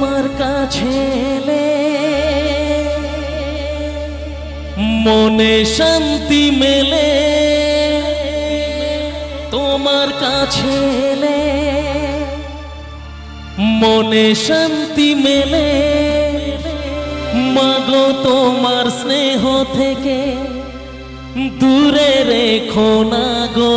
তোমার কাছে মনে শান্তি মেলে। তোমার কাছে মনে শান্তি মেলে। মাগো তোমার স্নেহ থেকে দূরে রেখো না গো।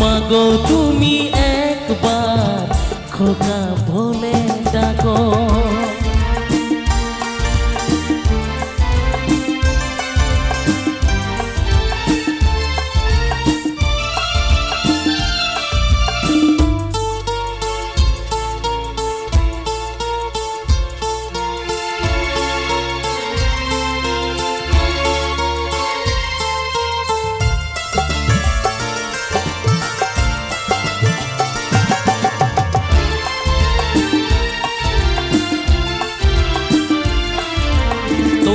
মাগো তুমি একবার খোকা বলে ডাকো।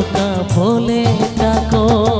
খোকা বলে ডাকো।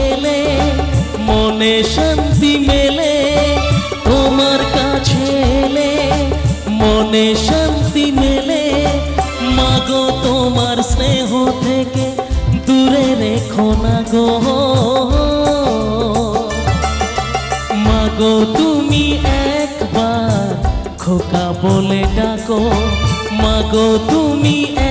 মনে শান্তি মেলে, তোমার কাছে এলে মনে শান্তি মেলে। মাগো, তোমার স্নেহ থেকে দূরে রেখো না গো। মাগো, তুমি একবার খোকা বলে ডাকো। মাগো, তুমি বলে